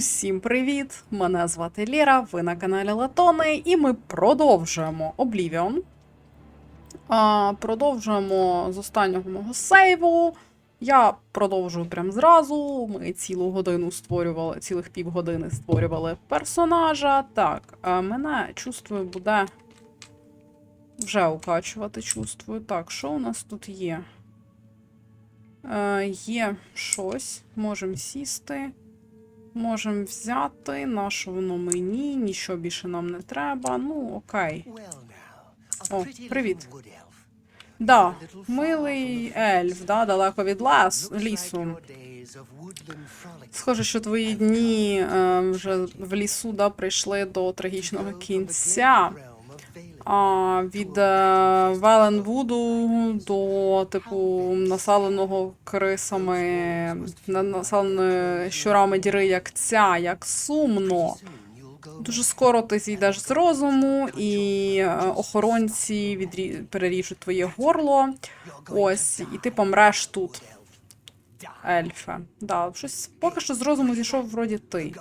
Усім привіт! Мене звати Ліра, ви на каналі Латони, і ми продовжуємо Oblivion. А, продовжуємо з останнього мого сейву. Я продовжую прям зразу. Ми цілу годину створювали, цілих півгодини створювали персонажа. Так, а мене чувствую, буде вже укачувати, чувствую. Так, що у нас тут є? Е, є щось, можемо сісти. Можемо взяти, наше воно мені, нічого більше нам не треба. Ну, окей. О, привіт. Да, милий ельф, да, далеко від лас, лісу. Схоже, що твої дні е, вже в лісу да, прийшли до трагічного кінця. Від е, Веленвуду до, типу, населеного крисами, на- населеної щурами діри, як ця, як сумно. Дуже скоро ти зійдеш з розуму, і е, охоронці відрі... переріжуть твоє горло. Ось, і ти помреш тут, ельфе. Да, щось поки що з розуму зійшов вроді ти.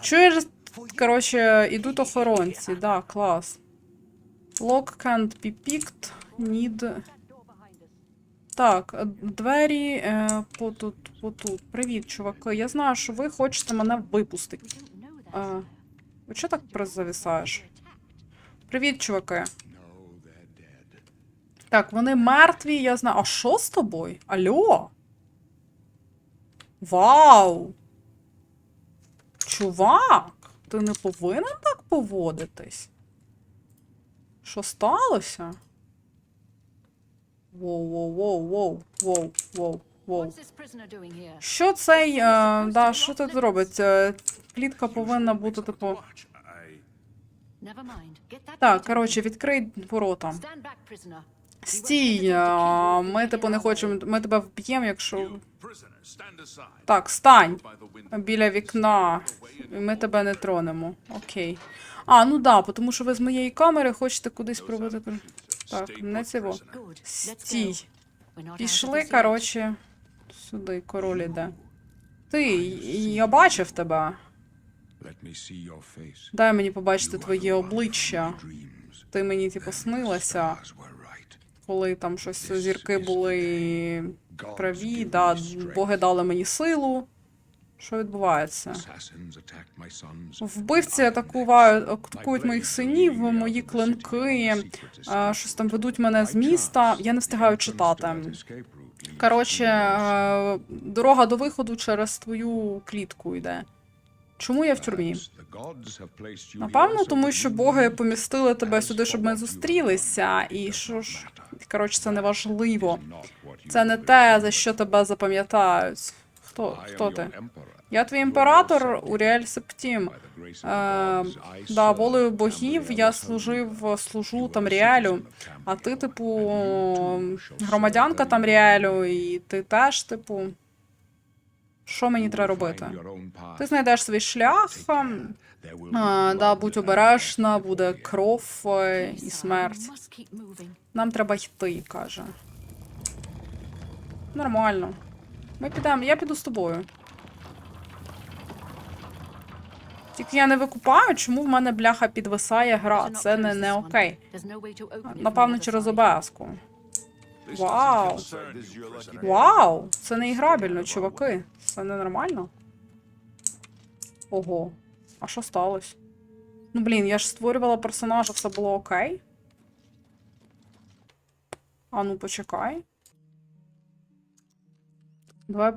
Чуєш, коротше, ідуть охоронці, да, клас. Lock can't be picked, need... Так, е, двері е, потут, потут. Привіт, чуваки. Я знаю, що ви хочете мене випустити. А, ви чого так зависаєш? Привіт, чуваки. Так, вони мертві, я знаю. А що з тобою? Алло? Вау! Чувак, ти не повинен так поводитись? Що сталося? Воу, воу, воу, воу, воу, воу, воу. Що цей, е, да, що тут робить? Е, Клітка повинна бути, типу. Так, коротше, відкрий ворота. Стій, е, ми типу не хочемо. Ми тебе вб'ємо, якщо. Так, стань біля вікна. Ми тебе не тронемо. Окей. А, ну да, тому що ви з моєї камери хочете кудись проводити. Так, не цього. Стій. Пішли, коротше, сюди, король іде. Ти, я бачив тебе. Дай мені побачити твоє обличчя. Ти мені, типу, снилася, коли там щось зірки були праві, да, боги дали мені силу. Що відбувається? Вбивці атакувають, атакують моїх синів, мої клинки, е, щось там ведуть мене з міста. Я не встигаю читати. Коротше, е, дорога до виходу через твою клітку йде. Чому я в тюрмі? Напевно, тому що боги помістили тебе сюди, щоб ми зустрілися, і що ж, коротше, це не важливо. Це не те, за що тебе запам'ятають. Хто, хто ти? Я твій імператор Уріель Септім. Е, да, волею богів я служив, служу Тамріелю, а ти, типу, громадянка Тамріелю, і ти теж, типу. Що мені треба робити? Ти знайдеш свій шлях. А, да, будь обережна, буде кров е, і смерть. Нам треба йти, каже. Нормально. Ми підемо, я піду з тобою. Тільки я не викупаю, чому в мене бляха підвисає гра. Це не, не окей. Напевно, через обов'язку. Вау. Вау! Це не іграбельно, чуваки. Це не нормально. Ого. А що сталося? Ну блін, я ж створювала персонажа, все було окей. А ну почекай. Давай.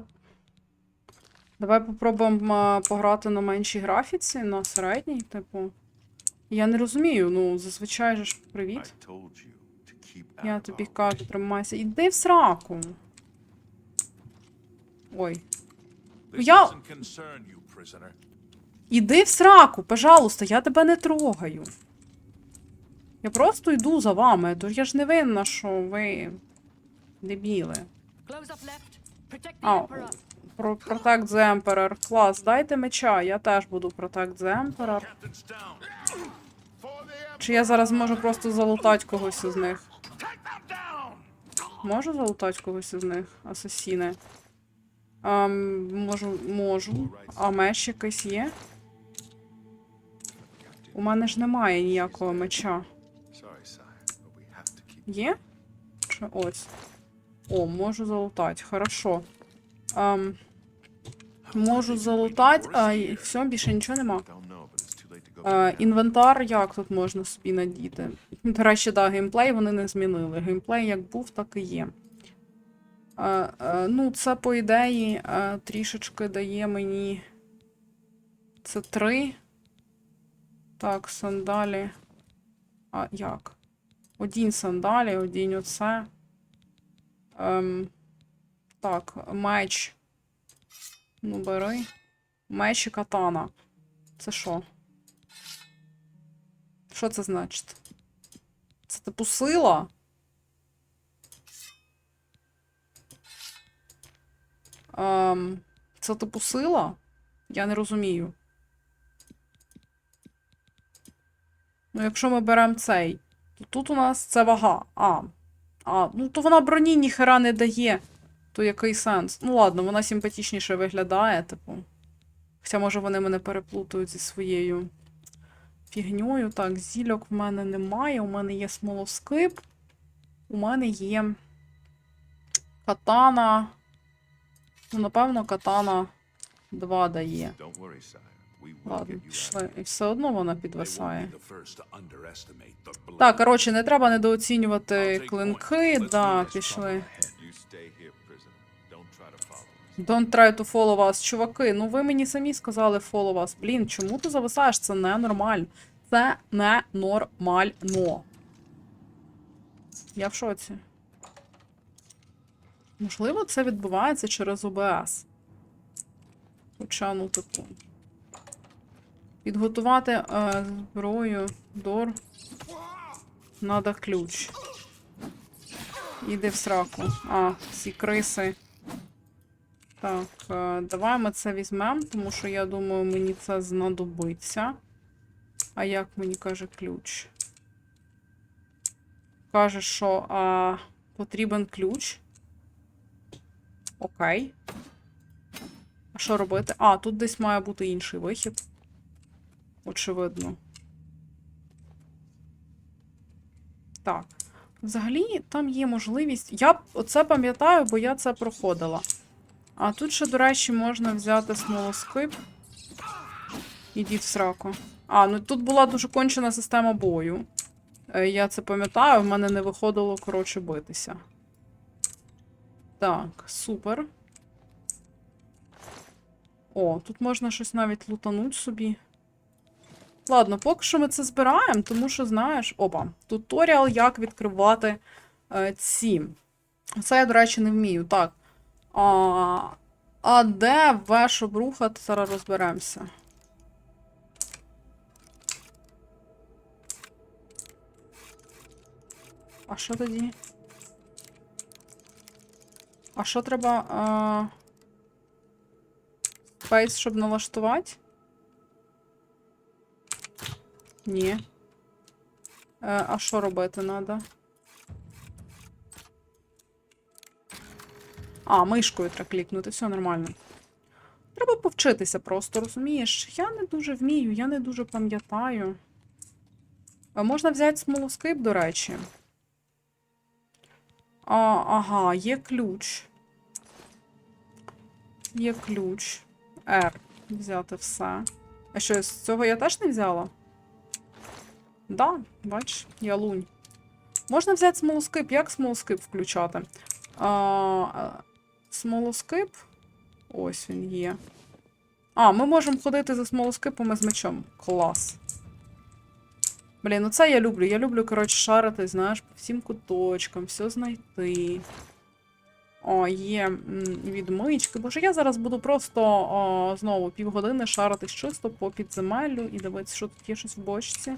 Давай попробуємо пограти на меншій графіці, на середній, типу. Я не розумію, ну, зазвичай же ж привіт. Я тобі кажу, тримайся. Іди в сраку. Ой. Я- Іди в сраку, пожалуйста, я тебе не трогаю. Я просто йду за вами, тож я ж не винна, що ви дебіли. А, про Protect the Emperor. Клас, дайте меча, я теж буду Protect the Emperor. Чи я зараз можу просто залутати когось із них? Можу залутати когось із них, асасіни? Ем, можу, можу. А меч якийсь є? У мене ж немає ніякого меча. Є? Чи ось? О, можу залутати. Хорошо. Ем, можу залутати. А, все, більше нічого нема. Е, інвентар як тут можна собі надіти? До речі, да, геймплей вони не змінили. Геймплей як був, так і є. Е, е, ну, це, по ідеї, е, трішечки дає мені. Це три. Так, сандалі. А як? Одінь сандалі, одінь оце. Ем, так, меч. Ну, бери. Меч і катана. Це що? Що це значить? Це типу сила? Ем, це типу сила? Я не розумію. Ну, якщо ми беремо цей, то тут у нас це вага. А. А, ну то вона броні ніхера не дає. То який сенс? Ну ладно, вона симпатичніше виглядає, типу. Хоча, може, вони мене переплутають зі своєю фігньою. Так, зільок в мене немає. У мене є смолоскип. У мене є катана. Ну, напевно, катана 2 дає. Ладно, пішли. І все одно вона підвисає. Так, коротше, не треба недооцінювати клинки. Да, пішли. Don't try to follow us. Чуваки, ну ви мені самі сказали follow us. Блін, чому ти зависаєш? Це не нормально. Це не нормально. Я в шоці. Можливо, це відбувається через ОБС. Хоча, ну, типу. Підготувати е, зброю дор. Надо ключ. Іди в сраку. А, ці криси. Так, е, давай ми це візьмемо, тому що я думаю, мені це знадобиться. А як мені каже ключ? Каже, що а, потрібен ключ. Окей. А що робити? А, тут десь має бути інший вихід. Очевидно. Так. Взагалі, там є можливість. Я оце пам'ятаю, бо я це проходила. А тут ще, до речі, можна взяти смолоскип. Ідіть в сраку. А, ну тут була дуже кончена система бою. Е, Я це пам'ятаю, в мене не виходило, коротше, битися. Так, супер. О, тут можна щось навіть лутануть собі. Ладно, поки що ми це збираємо, тому що, знаєш, опа, туторіал, як відкривати е, ці. Це я, до речі, не вмію. Так. А, а де В, щоб рухати, зараз розберемося. А що тоді? А що треба. А... Space, щоб налаштувати? Ні. Е, а що робити треба? А, мишкою треба клікнути, все нормально. Треба повчитися просто, розумієш? Я не дуже вмію, я не дуже пам'ятаю. А можна взяти смолоскип, до речі. А, ага, є ключ. Є ключ. R. Взяти все. А що, з цього я теж не взяла? Да, бач, я лунь. Можна взяти смолоскип. Як смолоскип включати? А, смолоскип. Ось він є. А, ми можемо ходити за смолоскипом і з мечом. Клас. Блін, ну це я люблю. Я люблю, коротше, шарити, знаєш, по всім куточкам, все знайти. О, є відмички. Боже, я зараз буду просто о, знову півгодини шаритись чисто по підземеллю і дивитися, що тут є щось в бочці.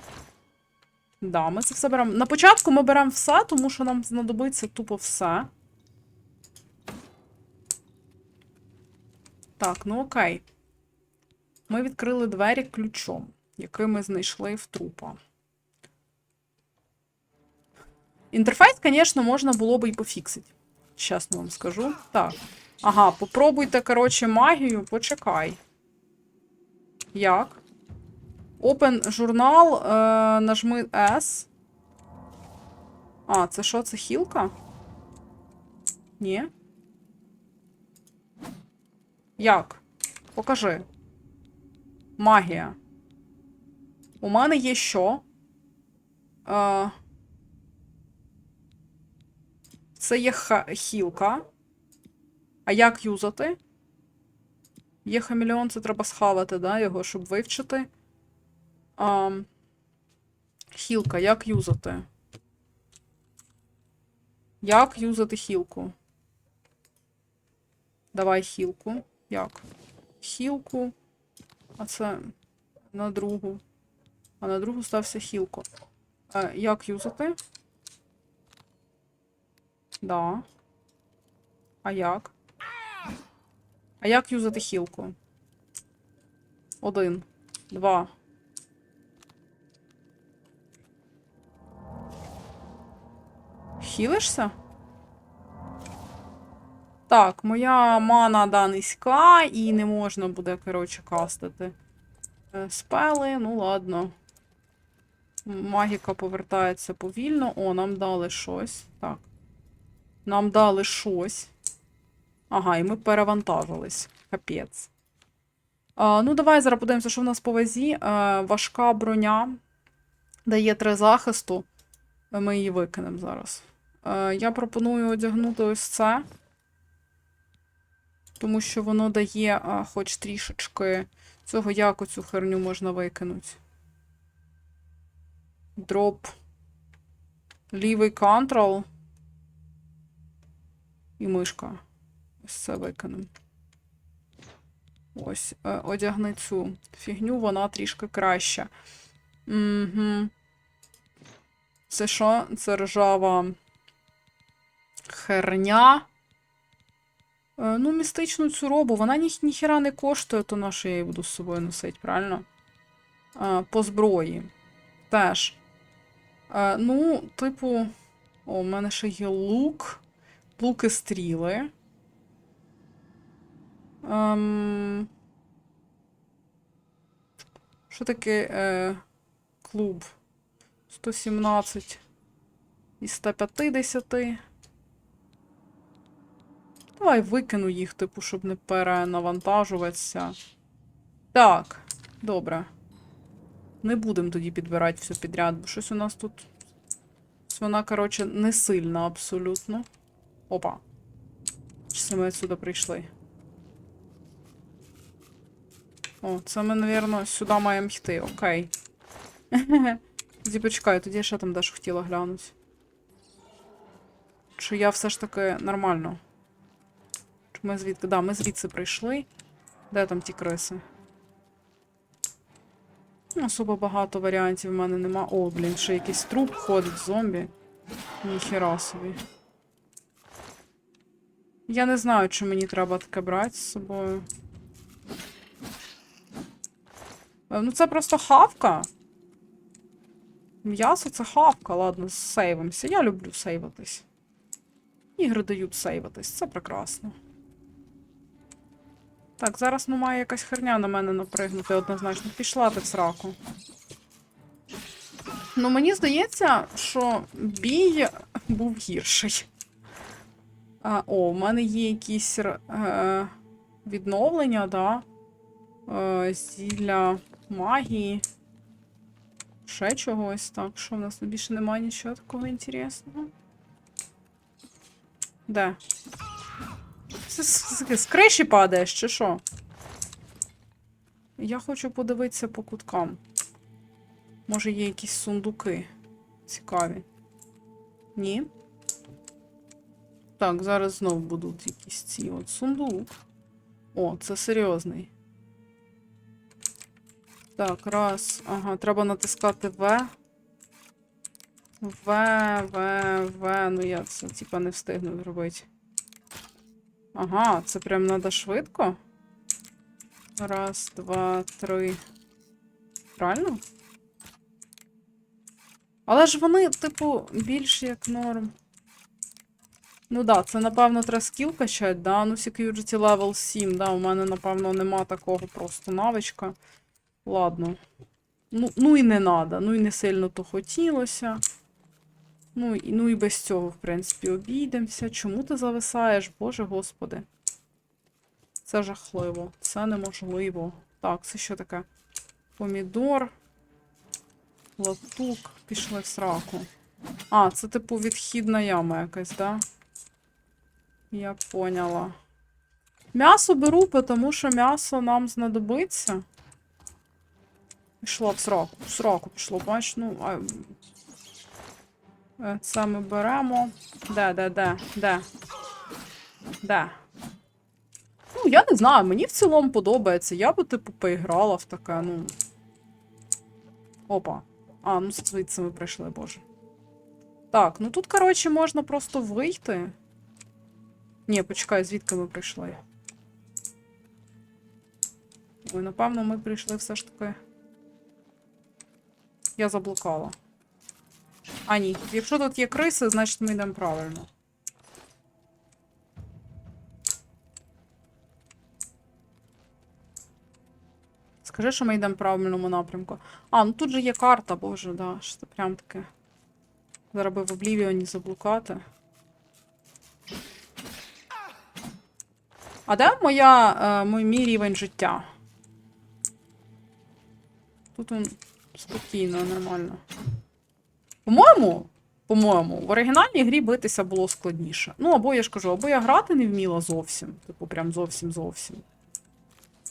Да, ми це все беремо. На початку ми беремо все, тому що нам знадобиться тупо все. Так, ну окей. Ми відкрили двері ключом, який ми знайшли в трупа. Інтерфейс, звісно, можна було би і пофіксити. Чесно вам скажу. Так. Ага, попробуйте, коротше, магію, почекай. Як? Open журнал, е, нажми S. А, це що, це хілка? Ні? Як? Покажи. Магія. У мене є що? Е, це є хілка. А як юзати? Є хамелеон, це треба схавати, да, його, щоб вивчити. А, хілка, як юзати? Як юзати хілку? Давай хілку. Як? Хілку. А це на другу. А на другу стався хілку. А, як юзати? Да. А як? А як юзати хілку? Один. Два. Хілишся? Так, моя мана да низька, і не можна буде, коротше, кастити е, спели. Ну, ладно. Магіка повертається повільно. О, нам дали щось. Так. Нам дали щось. Ага, і ми перевантажились. Капець. А, ну, давай зараз подивимося, що в нас по вазі. Е, важка броня дає три захисту. Ми її викинемо зараз. Е, я пропоную одягнути ось це. Тому що воно дає а, хоч трішечки цього, як оцю херню можна викинути. Дроп. Лівий контрол. І мишка. Ось це викинемо. Ось, е, одягни цю фігню, вона трішки краща. Угу. Це що? Це ржава херня. Е, ну, містичну цю робу, вона ні, ніхіра не коштує, то на що я її буду з собою носити, правильно? Е, по зброї. Теж. Е, ну, типу, о, у мене ще є лук. Лук і стріли. Ем... Що таке е, клуб? 117 із 150. Давай викину їх, типу, щоб не перенавантажуватися. Так, добре. Не будемо тоді підбирати все підряд, бо щось у нас тут. Вона, коротше, не сильна абсолютно. Опа. Чи ми отсюди прийшли? О, це ми, напевно, сюди маємо йти, окей. Тоді почекай, тоді я ще там дещо хотіла глянути. Чи я все ж таки нормально? Ми звідки? Да, ми звідси прийшли. Де там ті криси? Ну, Особо багато варіантів в мене нема. О, блін, ще якийсь труп ходить, зомбі. Ніхіра собі. Я не знаю, чи мені треба таке брати з собою. Е, Ну, це просто хавка. М'ясо це хавка, ладно, сейвимося. Я люблю сейватись. Ігри дають сейватись, це прекрасно. Так, зараз ну має якась херня на мене напригнути однозначно. Пішла ти в сраку. Ну, мені здається, що бій був гірший. А, о, у мене є якісь е, відновлення, да. Е, зілля магії. Ще чогось. Так, що в нас більше немає нічого такого інтересного. Де? З, криші падаєш, чи що? Я хочу подивитися по куткам. Може, є якісь сундуки цікаві. Ні. Так, зараз знов будуть якісь ці от сундук. О, це серйозний. Так, раз. Ага, треба натискати В. В, В, В. Ну я це типа не встигну зробити. Ага, це прям треба швидко. Раз, два, три. Правильно? Але ж вони, типу, більш як норм. Ну да, це напевно треба скіл качать, да. Ну, security level 7, да. У мене, напевно, нема такого просто навичка. Ладно. Ну, ну і не надо, ну і не сильно то хотілося. Ну, і, ну і без цього, в принципі, обійдемося. Чому ти зависаєш, Боже господи? Це жахливо. Це неможливо. Так, це що таке? Помідор. Латук. Пішли в сраку. А, це типу відхідна яма якась, да? Я поняла. М'ясо беру, тому що м'ясо нам знадобиться. Пішло в сраку. В сраку пішло, бач, ну. А... е, ми беремо. Де, де, де, де? Де? Ну, я не знаю, мені в цілому подобається. Я би, типу, поіграла в таке, ну. Опа. А, ну звідси ми прийшли, боже. Так, ну тут, коротше, можна просто вийти. Ні, почекай, звідки ми прийшли? Ой, напевно, ми прийшли все ж таки. Я заблукала. А, ні. Якщо тут є криси, значить ми йдемо правильно. Скажи, що ми йдемо правильному напрямку. А, ну тут же є карта, боже, да. Що це прям таке. Зараз би в Облівіоні заблукати. А де моя, е, мій, мій рівень життя? Тут він спокійно, нормально. По-моєму, по-моєму, в оригінальній грі битися було складніше. Ну, або я ж кажу, або я грати не вміла зовсім. Типу, прям зовсім зовсім.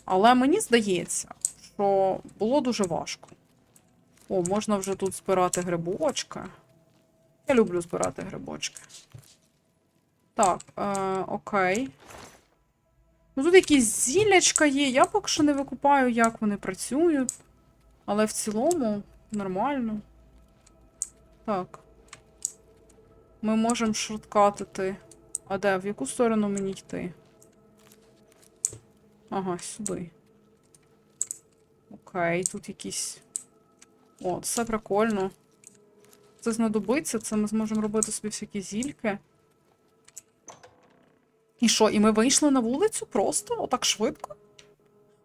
Але мені здається, що було дуже важко. О, можна вже тут збирати грибочки. Я люблю збирати грибочки. Так, е, окей. Ну тут якісь зіллячка є. Я поки що не викупаю, як вони працюють. Але в цілому нормально. Так. Ми можемо шорткатити. А де? В яку сторону мені йти? Ага, сюди. Окей, тут якісь. О, це прикольно. Це знадобиться, це ми зможемо робити собі всякі зільки. І що, і ми вийшли на вулицю просто? Отак швидко?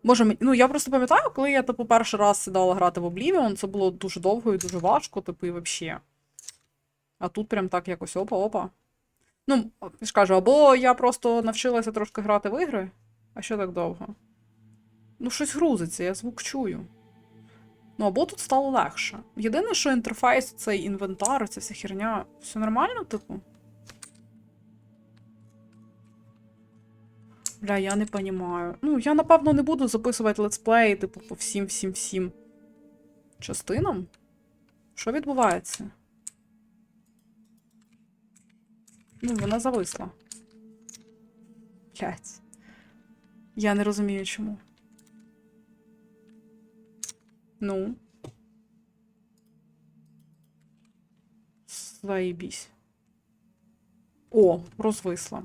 Боже, ну я просто пам'ятаю, коли я, типу, перший раз сідала грати в Oblivion, це було дуже довго і дуже важко, типу, і взагалі. А тут прям так якось опа-опа. Ну, я ж кажу, або я просто навчилася трошки грати в ігри, а що так довго? Ну, щось грузиться, я звук чую. Ну, або тут стало легше. Єдине, що інтерфейс, цей інвентар, ця вся херня, все нормально, типу? Бля, я не понімаю. Ну, я, напевно, не буду записувати летсплеї, типу, по всім, всім, всім частинам. Що відбувається? Ну, вона зависла. Блять. Я не розумію, чому. Ну. Заїбісь. О, розвисла.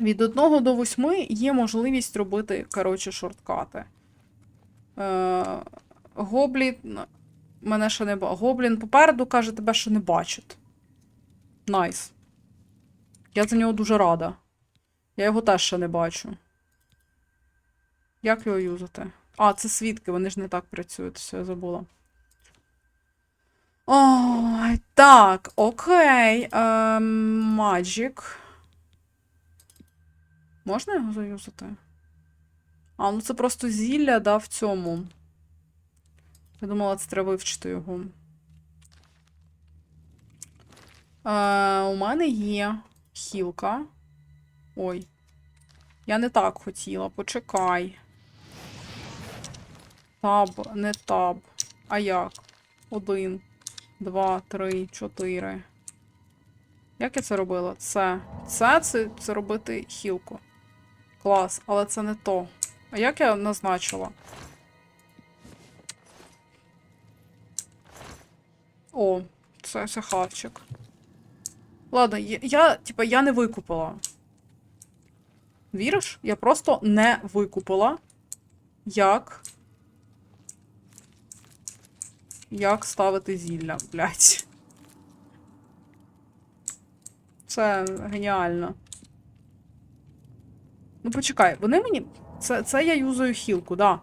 Від 1 до 8 є можливість робити, коротше, шорткати. Е, Гоблін. Мене ще не. Гоблін попереду каже, тебе ще не бачить. Найс. Я за нього дуже рада. Я його теж ще не бачу. Як його юзати? А, це свідки, вони ж не так працюють, все, я забула. Ой, так, окей. Ем, Можна його заюзати? А, ну це просто зілля, да, в цьому. Я думала, це треба вивчити його. Е, у мене є хілка. Ой. Я не так хотіла, почекай. Таб, не таб. А як? Один, два, три, чотири. Як я це робила? Це. Це, це, це робити хілку. Клас, але це не то. А як я назначила? О, це, це хавчик. Ладно, я, я, типа, я не викупила. Віриш? Я просто не викупила. Як. Як ставити зілля, блядь. Це геніально. Ну, почекай, вони мені. Це, це я юзаю хілку, да.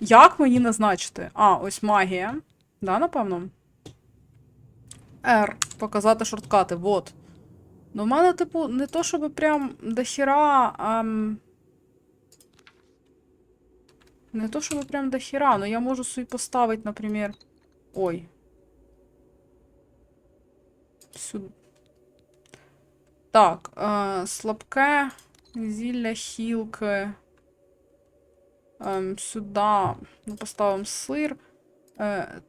Як мені назначити? А, ось магія. Да, напевно. R. Показати шорткати, вот. Ну, в мене, типу, не то, щоб прям дохіра. Ем... Не то, щоб прям дохіра, но я можу собі поставити, наприклад. Ой. Сюди. Так, е, слабке зілля хілки. Ем, сюди. Ну, поставимо сир. Е,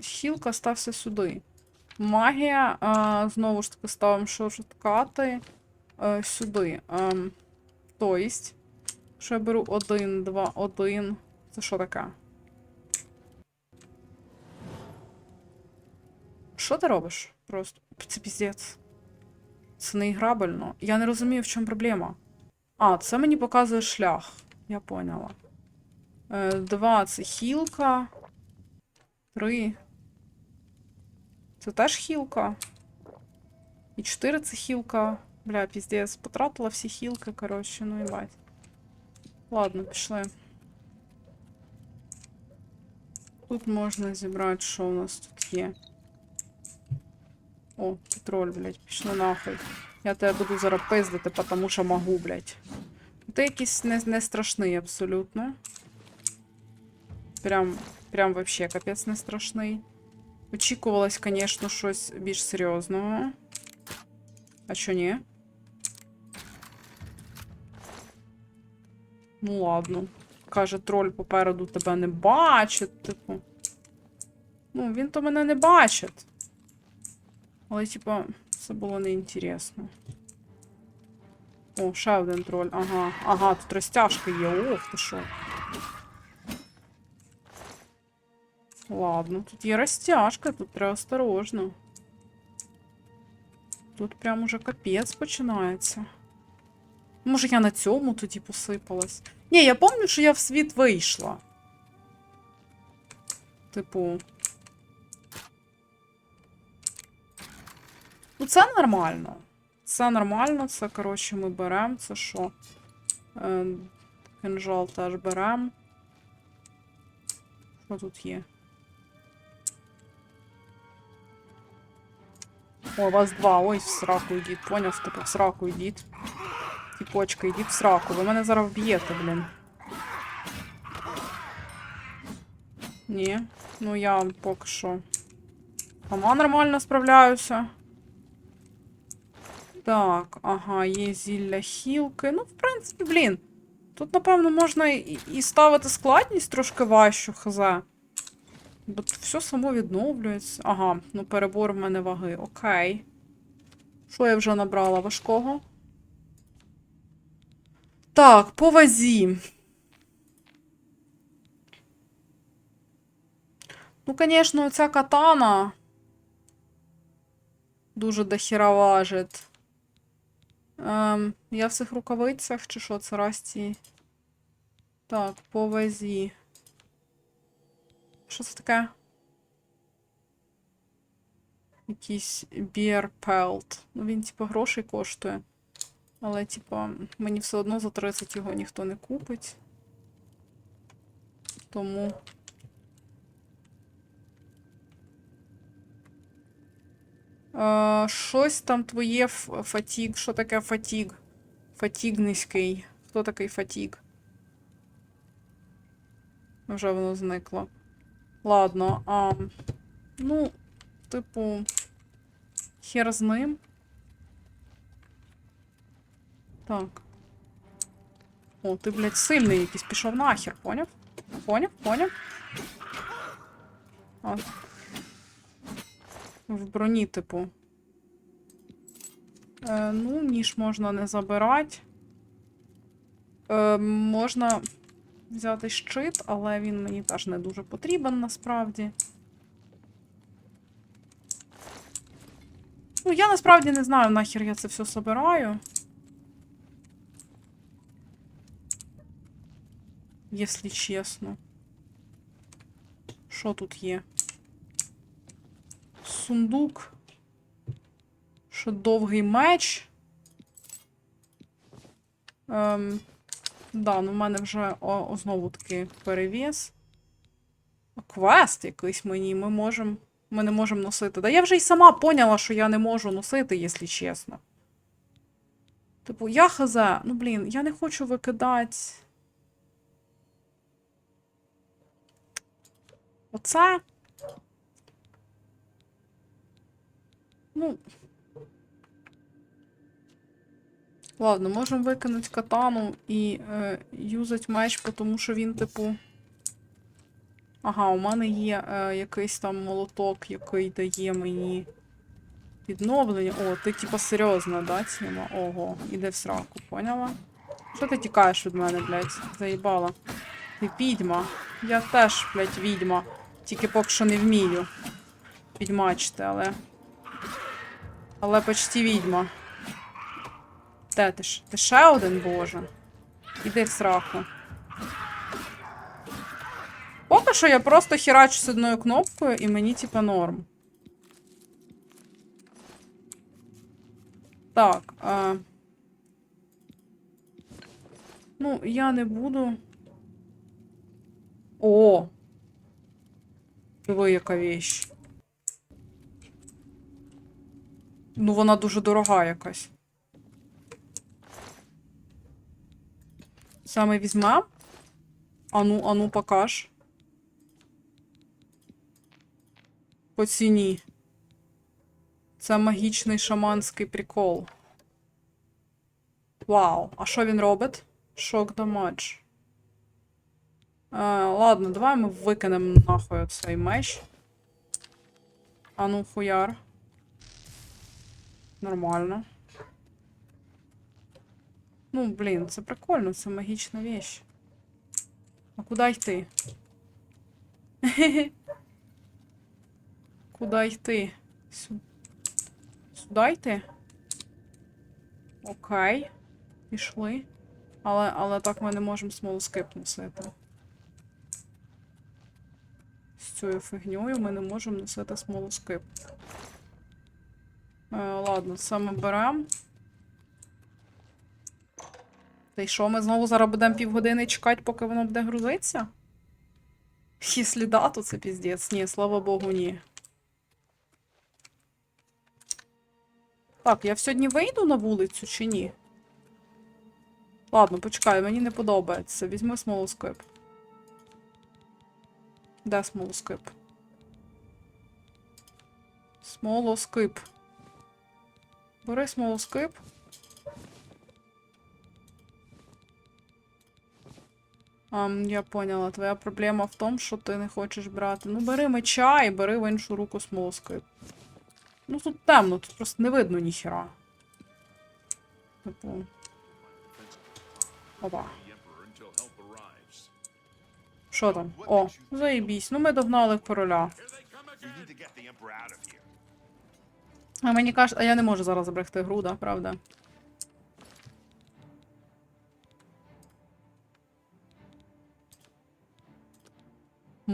Хілка стався сюди. Магія. Е, знову ж таки ставимо шорткати е, сюди. Ем, то єсть, що я беру один, два, один. Це що таке? Що ти робиш? Просто. Це піздець. Це неіграбельно. Я не розумію, в чому проблема. А, це мені показує шлях. Я поняла. Е, два це хілка. Три. Це теж хілка. І чотири це хілка. Бля, піздець, потратила всі хілки, коротше, ну і бать. Ладно, пішли. Тут можна зібрати, що у нас тут є. О, петроль, блядь, пішли нахуй. Я тебе буду зараз пиздити, потому що могу, блядь. Ти якийсь не, не страшний абсолютно. Прям, прям вообще капець не страшний. Очікувалось, звісно, щось більш серйозного. А чо ні? Ну ладно. Каже, троль попереду тебе не бачить, типу. Ну, він то мене не бачить. Але, типа, це було неінтересно. О, ще один троль. Ага. Ага, тут розтяжка є. Ох, ти що. Ладно, тут є розтяжка, тут треба осторожно. Тут прям уже капець починається. Може, я на цьому тоді посипалась. Ні, я пам'ятаю, що я в світ вийшла. Типу. Ну, це нормально. Це нормально, це, коротше, ми беремо. Це що? Е, кинжал теж беремо. Що тут є? О, вас два. Ой, в сраку йдіть. Поняв, типу, в сраку йдіть. Тіпочка, йдіть в сраку. Ви мене зараз вб'єте, блін. Ні. Ну я поки що. Сама нормально справляюся. Так, ага, є зілля хілки. Ну, в принципі, блін. Тут, напевно, можна і, ставити складність трошки важчу, хз. Бо все само відновлюється. Ага, ну перебор в мене ваги. Окей. Що я вже набрала важкого? Так, по вазі. Ну, звісно, ця катана дуже дохіра важить. Ем, я в цих рукавицях, чи що це расті? Так, по вазі. Що це таке? Якийсь Beer Pelt. Ну, він, типу, грошей коштує. Але, типу, мені все одно за 30 його ніхто не купить. Тому. Е, щось там твоє фатіг. Що таке фатіг? Фатіг низький. Хто такий фатіг? Вже воно зникло. Ладно, а. Ну, типу. Хер з ним. Так. О, ти, блядь, сильний якийсь пішов нахер, поняв? Поняв, поняв? А. В броні, типу. Е, ну, ніж можна не забирати. Е, можна взяти щит, але він мені теж не дуже потрібен насправді. Ну, я насправді не знаю, нахер я це все собираю. Якщо чесно. Що тут є? сундук. Ще довгий меч. Ем, да, ну в мене вже о, о, знову таки перевіз. Квест якийсь мені. Ми можемо. Ми не можемо носити. Да я вже й сама поняла, що я не можу носити, якщо чесно. Типу, я хз, ну блін, я не хочу викидати. Оце. Ну. Ладно, можемо викинути катану і е, юзать меч, тому що він, типу. Ага, у мене є е, якийсь там молоток, який дає мені відновлення. О, ти типа серйозна, да, Тіма? Ого, іде в сраку, поняла? Що ти тікаєш від мене, блядь? Заїбала. Ти відьма. Я теж, блядь, відьма. Тільки поки що не вмію відьмачити, але. Але почти відьма. Де ти ж? Ти ще один, боже. Іди в сраку. Поки що я просто херачу з одною кнопкою, і мені типа норм. Так. А... Ну, я не буду. О! Диви, яка віч. Ну, вона дуже дорога якась. Саме візьмем? Ану, ану, покаж. По ціні. Це магічний шаманський прикол. Вау. А що він робить? Шок дамадж. Е, ладно, давай ми викинемо нахуй цей меч. А ну, хуяр. Нормально. Ну, блін, це прикольно, це магічна вещь. А куди йти? Куди йти? Сю... Сюди йти? Окей. Пішли. Але, але так ми не можемо смолоскип носити. З цією фігньою ми не можемо носити смолоскип. Е, ладно, ми беремо. Та й що, ми знову зараз будемо півгодини чекати, поки воно буде грузитися? Якщо да, то це піздець. Ні, слава Богу, ні. Так, я сьогодні вийду на вулицю чи ні? Ладно, почекай, мені не подобається. Візьми смолоскип. Де смолоскип? Смолоскип. Бери смолоскип. Ам, я поняла, твоя проблема в тому, що ти не хочеш брати. Ну, бери меча і бери в іншу руку смолоскип. Ну тут темно, тут просто не видно ніхіра. Типу. Опа. Що там? О, заєбісь. Ну ми догнали короля. А мені кажуть, а я не можу зараз забрехти гру, да, правда?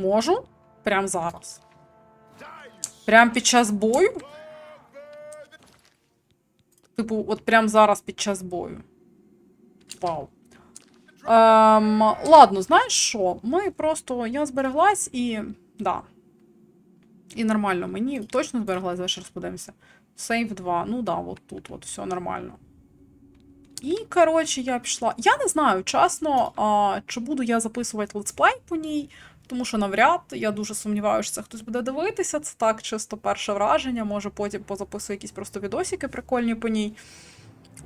Можу? Прям зараз. Прям під час бою? Типу, от прям зараз під час бою. Вау. Ем, ладно, знаєш що? Ми просто. Я збереглась і. Да. І нормально. Мені точно збереглась, давай ще. Сейв 2. Ну да, от тут, от все нормально. І, коротше, я пішла. Я не знаю, чесно, а, чи буду я записувати летсплей по ній, тому що навряд я дуже сумніваюся, що це хтось буде дивитися. Це так, чисто перше враження. Може потім позаписую якісь просто відосики прикольні по ній.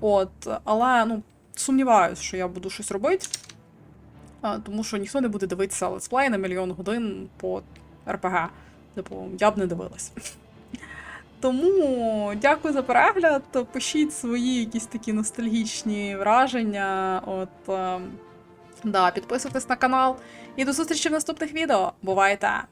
От, але ну, сумніваюся, що я буду щось робити. Тому що ніхто не буде дивитися летсплей на мільйон годин по РПГ. Типу, я б не дивилась. Тому дякую за перегляд. Пишіть свої якісь такі ностальгічні враження. От, е, да, підписуйтесь на канал. І до зустрічі в наступних відео. Бувайте!